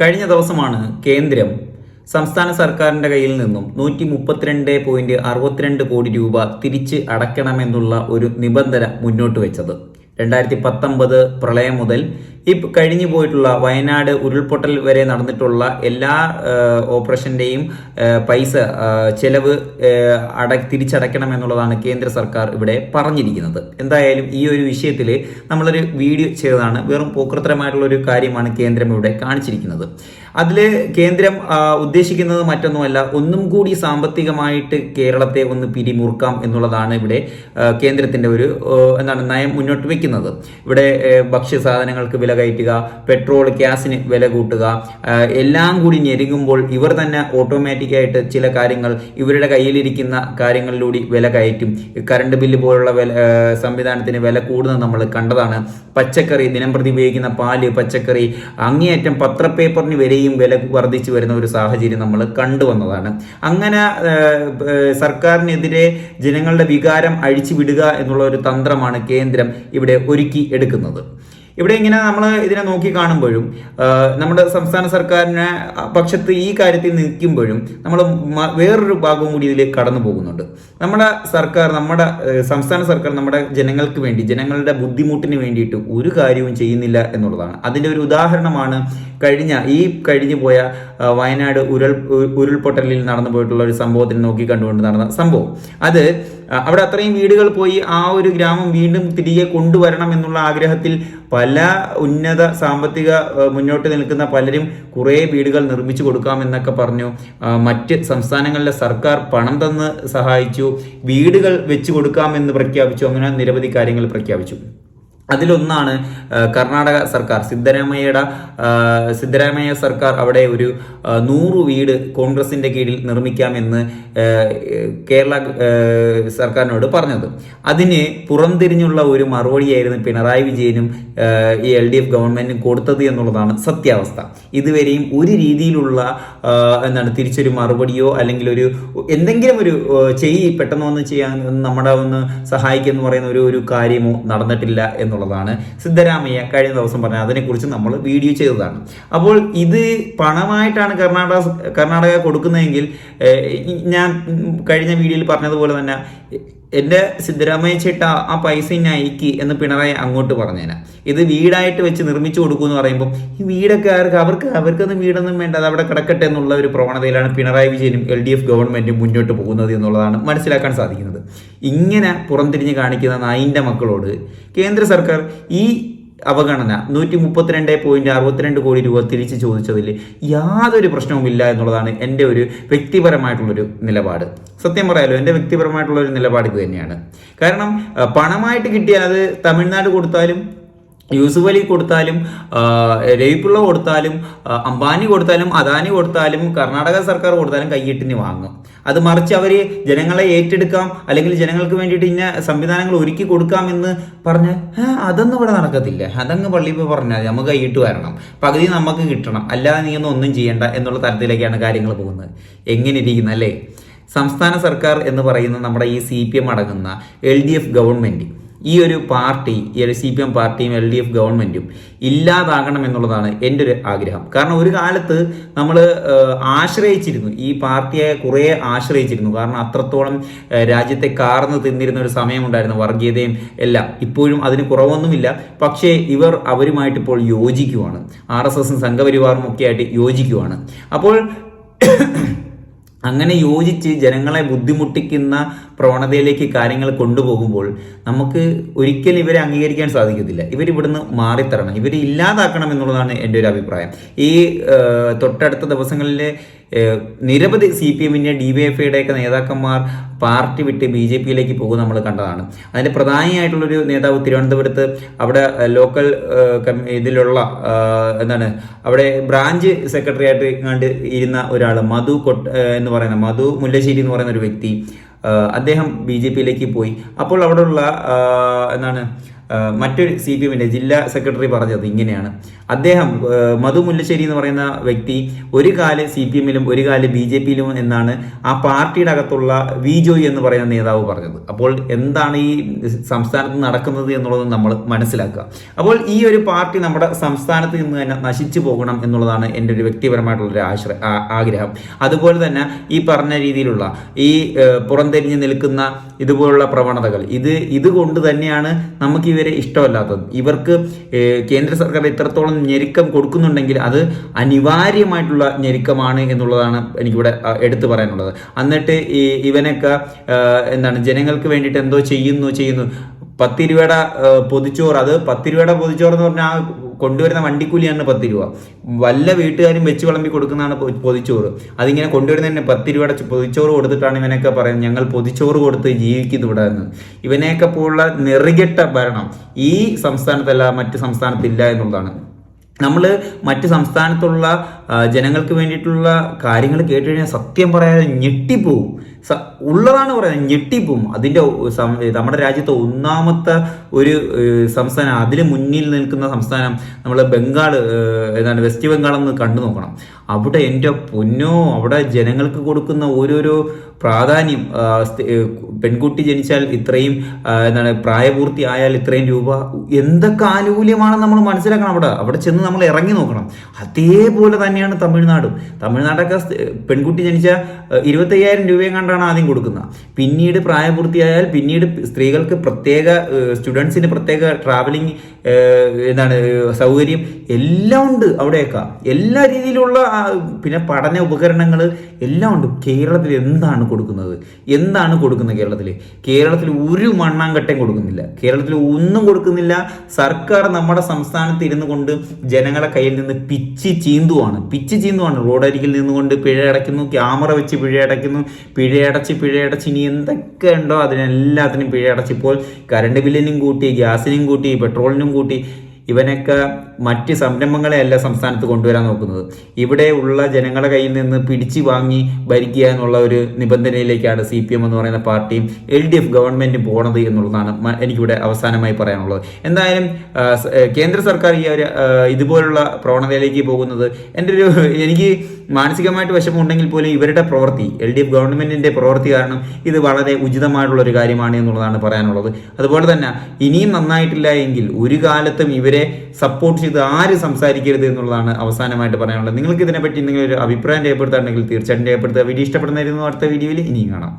കഴിഞ്ഞ ദിവസമാണ് കേന്ദ്രം സംസ്ഥാന സർക്കാരിന്റെ കയ്യിൽ നിന്നും നൂറ്റി മുപ്പത്തിരണ്ട് പോയിന്റ് അറുപത്തിരണ്ട് കോടി രൂപ തിരിച്ച് അടയ്ക്കണമെന്നുള്ള ഒരു നിബന്ധന മുന്നോട്ട് വെച്ചത്. രണ്ടായിരത്തി പത്തൊമ്പത് പ്രളയം മുതൽ ഈ കഴിഞ്ഞു പോയിട്ടുള്ള വയനാട് ഉരുൾപൊട്ടൽ വരെ നടന്നിട്ടുള്ള എല്ലാ ഓപ്പറേഷന്റെയും പൈസ ചെലവ് അട തിരിച്ചടയ്ക്കണം എന്നുള്ളതാണ് കേന്ദ്ര സർക്കാർ ഇവിടെ പറഞ്ഞിരിക്കുന്നത്. എന്തായാലും ഈ ഒരു വിഷയത്തിൽ നമ്മളൊരു വീഡിയോ ചെയ്തതാണ്. വെറും പോക്കൃത്തരമായിട്ടുള്ള ഒരു കാര്യമാണ് കേന്ദ്രം ഇവിടെ കാണിച്ചിരിക്കുന്നത്. അതിൽ കേന്ദ്രം ഉദ്ദേശിക്കുന്നത് മറ്റൊന്നുമല്ല. ഒന്നും കൂടി സാമ്പത്തികമായിട്ട് കേരളത്തെ ഒന്ന് പിരിമുറുക്കാം എന്നുള്ളതാണ് ഇവിടെ കേന്ദ്രത്തിന്റെ ഒരു എന്താണ് നയം മുന്നോട്ട് വെക്കുന്നത്. ഇവിടെ ഭക്ഷ്യ ഭക്ഷ്യസാധനങ്ങൾക്ക് വില കയറ്റുക പെട്രോൾ ഗ്യാസിന് വില കൂട്ടുക എല്ലാം കൂടി ഞെരുങ്ങുമ്പോൾ ഇവർ തന്നെ ഓട്ടോമാറ്റിക്കായിട്ട് ചില കാര്യങ്ങൾ ഇവരുടെ കയ്യിലിരിക്കുന്ന കാര്യങ്ങളിലൂടെ വില കയറ്റും. കറണ്ട് ബില്ല് പോലുള്ള വില സംവിധാനത്തിന് വില കൂടുന്നത് നമ്മൾ കണ്ടതാണ്. പച്ചക്കറി ദിനംപ്രതി ഉപയോഗിക്കുന്ന പാൽ പച്ചക്കറി അങ്ങേയറ്റം പത്രപേപ്പറിന് വരെയും വില വർദ്ധിച്ചു വരുന്ന ഒരു സാഹചര്യം നമ്മൾ കണ്ടുവന്നതാണ്. അങ്ങനെ സർക്കാരിനെതിരെ ജനങ്ങളുടെ വികാരം അഴിച്ചു വിടുക എന്നുള്ള ഒരു തന്ത്രമാണ് കേന്ദ്രം ഇവിടെ ഒരുക്കി എടുക്കുന്നത്. ഇവിടെ ഇങ്ങനെ നമ്മൾ ഇതിനെ നോക്കി കാണുമ്പോഴും നമ്മുടെ സംസ്ഥാന സർക്കാരിനെ പക്ഷത്ത് ഈ കാര്യത്തിൽ നിൽക്കുമ്പോഴും നമ്മൾ വേറൊരു ഭാഗവും കൂടി ഇതിലേക്ക് കടന്നു പോകുന്നുണ്ട്. നമ്മുടെ സർക്കാർ നമ്മുടെ സംസ്ഥാന സർക്കാർ നമ്മുടെ ജനങ്ങൾക്ക് വേണ്ടി ജനങ്ങളുടെ ബുദ്ധിമുട്ടിന് വേണ്ടിയിട്ട് ഒരു കാര്യവും ചെയ്യുന്നില്ല എന്നുള്ളതാണ്. അതിന്റെ ഒരു ഉദാഹരണമാണ് കഴിഞ്ഞ ഈ കഴിഞ്ഞു പോയ വയനാട് ഉരുൾ ഉരുൾപൊട്ടലിൽ നടന്നു പോയിട്ടുള്ള ഒരു സംഭവത്തിന് നോക്കി കണ്ടുകൊണ്ട് നടന്ന സംഭവം. അത് അവിടെ അത്രയും വീടുകൾ പോയി ആ ഒരു ഗ്രാമം വീണ്ടും തിരികെ കൊണ്ടുവരണം എന്നുള്ള ആഗ്രഹത്തിൽ പല ഉന്നത സാമ്പത്തിക മുന്നോട്ട് നിൽക്കുന്ന പലരും കുറേ വീടുകൾ നിർമ്മിച്ചു കൊടുക്കാം എന്നൊക്കെ പറഞ്ഞു. മറ്റ് സംസ്ഥാനങ്ങളിലെ സർക്കാർ പണം തന്ന് സഹായിച്ചു. വീടുകൾ വെച്ച് കൊടുക്കാമെന്ന് പ്രഖ്യാപിച്ചു. അങ്ങനെ നിരവധി കാര്യങ്ങൾ പ്രഖ്യാപിച്ചു. അതിലൊന്നാണ് കർണാടക സർക്കാർ. സിദ്ധരാമയ്യയുടെ സിദ്ധരാമയ്യ സർക്കാർ അവിടെ ഒരു നൂറ് വീട് കോൺഗ്രസിന്റെ കീഴിൽ നിർമ്മിക്കാമെന്ന് കേരള സർക്കാരിനോട് പറഞ്ഞത്. അതിന് പുറംതിരിഞ്ഞുള്ള ഒരു മറുപടിയായിരുന്നു പിണറായി വിജയനും ഈ എൽ ഡി എഫ് ഗവൺമെന്റിനും കൊടുത്തത് എന്നുള്ളതാണ് സത്യാവസ്ഥ. ഇതുവരെയും ഒരു രീതിയിലുള്ള എന്താണ് തിരിച്ചൊരു മറുപടിയോ അല്ലെങ്കിൽ ഒരു എന്തെങ്കിലും ഒരു ചെയ്യ് പെട്ടെന്ന് ഒന്ന് ചെയ്യാൻ നമ്മുടെ ഒന്ന് സഹായിക്കുക പറയുന്ന ഒരു ഒരു കാര്യമോ നടന്നിട്ടില്ല എന്നുള്ളതാണ് സിദ്ധരാമയ്യ കഴിഞ്ഞ ദിവസം പറഞ്ഞത്. അതിനെക്കുറിച്ച് നമ്മൾ വീഡിയോ ചെയ്തതാണ്. അപ്പോൾ ഇത് പണമായിട്ടാണ് കർണാടക കർണാടക കൊടുക്കുന്നതെങ്കിൽ ഞാൻ കഴിഞ്ഞ വീഡിയോയിൽ പറഞ്ഞതുപോലെ തന്നെ എന്റെ സിദ്ധരാമയ്യ ചേട്ട ആ പൈസ ഇനി അയക്കി എന്ന് പിണറായി അങ്ങോട്ട് പറഞ്ഞേനെ. ഇത് വീടായിട്ട് വെച്ച് നിർമ്മിച്ചു കൊടുക്കൂ എന്ന് പറയുമ്പോൾ ഈ വീടൊക്കെ ആർക്ക്? അവർക്ക് അവർക്കൊന്നും വീടൊന്നും വേണ്ട. അത് അവിടെ കിടക്കട്ടെ എന്നുള്ള ഒരു പ്രവണതയിലാണ് പിണറായി വിജയനും എൽ ഡി എഫ് ഗവൺമെന്റും മുന്നോട്ട് പോകുന്നത് എന്നുള്ളതാണ് മനസ്സിലാക്കാൻ സാധിക്കുന്നത്. ഇങ്ങനെ പുറംതിരിഞ്ഞ് കാണിക്കുന്ന നായിന്റെ മക്കളോട് കേന്ദ്ര സർക്കാർ ഈ അവഗണന. നൂറ്റി മുപ്പത്തിരണ്ട് പോയിന്റ് അറുപത്തിരണ്ട് കോടി രൂപ തിരിച്ചു ചോദിച്ചതിൽ യാതൊരു പ്രശ്നവുമില്ല എന്നുള്ളതാണ് എന്റെ ഒരു വ്യക്തിപരമായിട്ടുള്ളൊരു നിലപാട്. സത്യം പറയാലോ എന്റെ വ്യക്തിപരമായിട്ടുള്ള ഒരു നിലപാട് ഇത് തന്നെയാണ്. കാരണം പണമായിട്ട് കിട്ടിയാൽ അത് തമിഴ്നാട് കൊടുത്താലും യൂസുഫ് അലി കൊടുത്താലും രവിപിള്ള കൊടുത്താലും അംബാനി കൊടുത്താലും അദാനി കൊടുത്താലും കർണാടക സർക്കാർ കൊടുത്താലും കൈയിട്ടിന് വാങ്ങും. അത് മറിച്ച് അവർ ജനങ്ങളെ ഏറ്റെടുക്കാം അല്ലെങ്കിൽ ജനങ്ങൾക്ക് വേണ്ടിയിട്ട് ഇന്ന സംവിധാനങ്ങൾ ഒരുക്കി കൊടുക്കാം എന്ന് പറഞ്ഞ് അതൊന്നും ഇവിടെ നടക്കത്തില്ല. അതങ്ങ് പള്ളി പോയി പറഞ്ഞാൽ നമുക്ക് കൈയിട്ട് വരണം. പകുതി നമുക്ക് കിട്ടണം. അല്ലാതെ നീ ഒന്നും ഒന്നും ചെയ്യേണ്ട എന്നുള്ള തരത്തിലേക്കാണ് കാര്യങ്ങൾ പോകുന്നത്. എങ്ങനെ ഇരിക്കുന്നു അല്ലേ? സംസ്ഥാന സർക്കാർ എന്ന് പറയുന്ന നമ്മുടെ ഈ സി പി എം അടങ്ങുന്ന എൽ ഡി എഫ് ഗവൺമെന്റ് ഈ ഒരു പാർട്ടി ഈ ഒരു സി പി എം പാർട്ടിയും എൽ ഡി എഫ് ഗവൺമെന്റും ഇല്ലാതാകണം എന്നുള്ളതാണ് എന്റെ ഒരു ആഗ്രഹം. കാരണം ഒരു കാലത്ത് നമ്മൾ ആശ്രയിച്ചിരുന്നു. ഈ പാർട്ടിയെ കുറേ ആശ്രയിച്ചിരുന്നു. കാരണം അത്രത്തോളം രാജ്യത്തെ കാർന്ന് തിന്നിരുന്ന ഒരു സമയമുണ്ടായിരുന്നു വർഗീയതയും എല്ലാം. ഇപ്പോഴും അതിന് കുറവൊന്നുമില്ല. പക്ഷേ ഇവർ അവരുമായിട്ട് ഇപ്പോൾ യോജിക്കുവാണ്. ആർ എസ് എസും സംഘപരിവാറും ഒക്കെ ആയിട്ട് യോജിക്കുവാണ്. അപ്പോൾ അങ്ങനെ യോജിച്ച് ജനങ്ങളെ ബുദ്ധിമുട്ടിക്കുന്ന പ്രവണതയിലേക്ക് കാര്യങ്ങൾ കൊണ്ടുപോകുമ്പോൾ നമുക്ക് ഒരിക്കലും ഇവരെ അംഗീകരിക്കാൻ സാധിക്കത്തില്ല. ഇവരിവിടുന്ന് മാറിത്തരണം. ഇവരെ ഇല്ലാതാക്കണം എന്നുള്ളതാണ് എന്റെ ഒരു അഭിപ്രായം. ഈ തൊട്ടടുത്ത ദിവസങ്ങളിലെ നിരവധി സി പി എമ്മിന്റെ ഡി വൈ എഫ് ഐയുടെയൊക്കെ നേതാക്കന്മാർ പാർട്ടി വിട്ട് ബി ജെ പിയിലേക്ക് പോകും നമ്മൾ കണ്ടതാണ്. അതിന്റെ പ്രധാനിയായിട്ടുള്ളൊരു നേതാവ് തിരുവനന്തപുരത്ത് അവിടെ ലോക്കൽ ഇതിലുള്ള എന്താണ് അവിടെ ബ്രാഞ്ച് സെക്രട്ടറി ആയിട്ട് കണ്ട് ഇരുന്ന ഒരാൾ മധു കൊട്ട് എന്ന് പറയുന്ന മധു മുല്ലശ്ശേരി എന്ന് പറയുന്ന ഒരു വ്യക്തി അദ്ദേഹം ബി ജെ പിയിലേക്ക് പോയി. അപ്പോൾ അവിടെയുള്ള എന്താണ് മറ്റൊരു സി പി എമ്മിന്റെ ജില്ലാ സെക്രട്ടറി പറഞ്ഞത് ഇങ്ങനെയാണ്. അദ്ദേഹം മധു മുല്ലശ്ശേരി എന്ന് പറയുന്ന വ്യക്തി ഒരു കാൽ സി പി എമ്മിലും ഒരു കാൽ ബി ജെ പിയിലും എന്നാണ് ആ പാർട്ടിയുടെ അകത്തുള്ള വി ജോയ് എന്ന് പറയുന്ന നേതാവ് പറഞ്ഞത്. അപ്പോൾ എന്താണ് ഈ സംസ്ഥാനത്ത് നടക്കുന്നത് എന്നുള്ളത് നമ്മൾ മനസ്സിലാക്കുക. അപ്പോൾ ഈ ഒരു പാർട്ടി നമ്മുടെ സംസ്ഥാനത്ത് നിന്ന് തന്നെ നശിച്ചു പോകണം എന്നുള്ളതാണ് എന്റെ ഒരു വ്യക്തിപരമായിട്ടുള്ള ഒരു ആശ്ര ആഗ്രഹം. അതുപോലെ തന്നെ ഈ പറഞ്ഞ രീതിയിലുള്ള ഈ പുറംതിരിഞ്ഞ് നിൽക്കുന്ന ഇതുപോലുള്ള പ്രവണതകൾ ഇത് ഇതുകൊണ്ട് തന്നെയാണ് നമുക്ക് ഇവരെ ഇഷ്ടമല്ലാത്തത്. ഇവർക്ക് കേന്ദ്ര സർക്കാർ ഇത്രത്തോളം ഞെരുക്കം കൊടുക്കുന്നുണ്ടെങ്കിൽ അത് അനിവാര്യമായിട്ടുള്ള ഞെരുക്കമാണ് എന്നുള്ളതാണ് എനിക്കിവിടെ എടുത്തു പറയാനുള്ളത്. എന്നിട്ട് ഈ ഇവനൊക്കെ എന്താണ് ജനങ്ങൾക്ക് വേണ്ടിയിട്ട് എന്തോ ചെയ്യുന്നു ചെയ്യുന്നു. പത്ത് രൂപയുടെ പൊതിച്ചോറ്. അത് പത്ത് രൂപയുടെ പൊതിച്ചോറ് എന്ന് പറഞ്ഞാൽ ആ കൊണ്ടുവരുന്ന വണ്ടിക്കൂലിയാണ് പത്ത് രൂപ വല്ല വീട്ടുകാരും വെച്ച് വിളമ്പി കൊടുക്കുന്നതാണ് പൊതിച്ചോറ്. അതിങ്ങനെ കൊണ്ടുവരുന്നതിന് പത്ത് രൂപയുടെ പൊതിച്ചോറ് കൊടുത്തിട്ടാണ് ഇവനൊക്കെ പറയുന്നത്. ഞങ്ങൾ പൊതിച്ചോറ് കൊടുത്ത് ജീവിക്കുന്നു ഇവിടെ എന്ന്. ഇവനെയൊക്കെ പോലുള്ള നെറുകെട്ട ഭരണം ഈ സംസ്ഥാനത്തല്ല മറ്റ് സംസ്ഥാനത്തില്ല എന്നുള്ളതാണ്. നമ്മൾ മറ്റ് സംസ്ഥാനത്തുള്ള ജനങ്ങൾക്ക് വേണ്ടിയിട്ടുള്ള കാര്യങ്ങൾ കേട്ട് കഴിഞ്ഞാൽ സത്യം പറയാതെ ഞെട്ടിപ്പോവും. ഉള്ളതാണ് പറയുന്നത് ഞെട്ടിപ്പോവും അതിന്റെ നമ്മുടെ രാജ്യത്തെ ഒന്നാമത്തെ ഒരു സംസ്ഥാനം അതിന് മുന്നിൽ നിൽക്കുന്ന സംസ്ഥാനം നമ്മൾ ബംഗാൾ ഏതാണ് വെസ്റ്റ് ബംഗാൾ എന്ന് കണ്ടു നോക്കണം. അവിടെ എന്റെ പൊന്നോ അവിടെ ജനങ്ങൾക്ക് കൊടുക്കുന്ന ഓരോരോ പ്രാധാന്യം പെൺകുട്ടി ജനിച്ചാൽ ഇത്രയും എന്താണ് പ്രായപൂർത്തി ആയാൽ ഇത്രയും രൂപ എന്തൊക്കെ ആനുകൂല്യമാണെന്ന് നമ്മൾ മനസ്സിലാക്കണം അവിടെ. അവിടെ ചെന്ന് നമ്മൾ ഇറങ്ങി നോക്കണം. അതേപോലെ തന്നെയാണ് തമിഴ്നാടും. തമിഴ്നാടൊക്കെ പെൺകുട്ടി ജനിച്ച ഇരുപത്തയ്യായിരം രൂപയും കണ്ടാണ് ആദ്യം കൊടുക്കുന്നത്. പിന്നീട് പ്രായപൂർത്തിയായാൽ പിന്നീട് സ്ത്രീകൾക്ക് പ്രത്യേക സ്റ്റുഡൻസിന് പ്രത്യേക ട്രാവലിംഗ് എന്താണ് സൗകര്യം എല്ലാം ഉണ്ട് അവിടെയൊക്കെ. എല്ലാ രീതിയിലുള്ള പിന്നെ പഠന ഉപകരണങ്ങൾ എല്ലാം ഉണ്ട്. കേരളത്തിൽ എന്താണ് കൊടുക്കുന്നത്? എന്താണ് കൊടുക്കുന്നത് കേരളത്തിൽ കേരളത്തിൽ ഒരു മണ്ണാങ്കട്ടയും കൊടുക്കുന്നില്ല. കേരളത്തിൽ ഒന്നും കൊടുക്കുന്നില്ല. സർക്കാർ നമ്മുടെ സംസ്ഥാനത്ത് ഇരുന്നു കൊണ്ട് ജനങ്ങളെ കയ്യിൽ നിന്ന് പിച്ച് ചീന്തുവാണ്. പിച്ച് ചീന്തുവാണ്. റോഡരികിൽ നിന്നുകൊണ്ട് പിഴ അടയ്ക്കുന്നു ക്യാമറ വെച്ച് പിഴ അടയ്ക്കുന്നു. പിഴയടച്ച് പിഴയടച്ച് ഇനി എന്തൊക്കെ ഉണ്ടോ അതിനെല്ലാത്തിനും പിഴ അടച്ചിപ്പോൾ കറണ്ട് ബില്ലിനും കൂട്ടി ഗ്യാസിനും കൂട്ടി പെട്രോളിനും കൂട്ടി. ഇവനൊക്കെ മറ്റ് സംരംഭങ്ങളെയല്ല സംസ്ഥാനത്ത് കൊണ്ടുവരാൻ നോക്കുന്നത്. ഇവിടെ ഉള്ള ജനങ്ങളുടെ കയ്യിൽ നിന്ന് പിടിച്ചു വാങ്ങി ഭരിക്കുക എന്നുള്ള ഒരു നിബന്ധനയിലേക്കാണ് സി പി എം എന്ന് പറയുന്ന പാർട്ടിയും എൽ ഡി എഫ് ഗവൺമെന്റും പോണത് എന്നുള്ളതാണ് എനിക്കിവിടെ അവസാനമായി പറയാനുള്ളത്. എന്തായാലും കേന്ദ്ര സർക്കാർ ഈ ഒരു ഇതുപോലുള്ള പ്രവണതയിലേക്ക് പോകുന്നത് എന്റെ ഒരു എനിക്ക് മാനസികമായിട്ട് വിഷമമുണ്ടെങ്കിൽ പോലും ഇവരുടെ പ്രവൃത്തി എൽ ഡി എഫ് ഗവൺമെന്റിന്റെ പ്രവൃത്തി കാരണം ഇത് വളരെ ഉചിതമായിട്ടുള്ള ഒരു കാര്യമാണ് എന്നുള്ളതാണ് പറയാനുള്ളത്. അതുപോലെ തന്നെ ഇനിയും നന്നായിട്ടില്ല എങ്കിൽ ഒരു കാലത്തും ഇവരെ സപ്പോർട്ട് ചെയ്ത് ആര് സംസാരിക്കരുത് എന്നുള്ളതാണ് അവസാനമായിട്ട് പറയാനുള്ളത്. നിങ്ങൾക്ക് ഇതിനെപ്പറ്റി എന്തെങ്കിലും ഒരു അഭിപ്രായം രേഖപ്പെടുത്താണെങ്കിൽ തീർച്ചയായിട്ടും രേഖപ്പെടുത്തുക. വീഡിയോ ഇഷ്ടപ്പെടുന്നതായിരുന്നു അടുത്ത വീഡിയോയിൽ ഇനിയും കാണാം.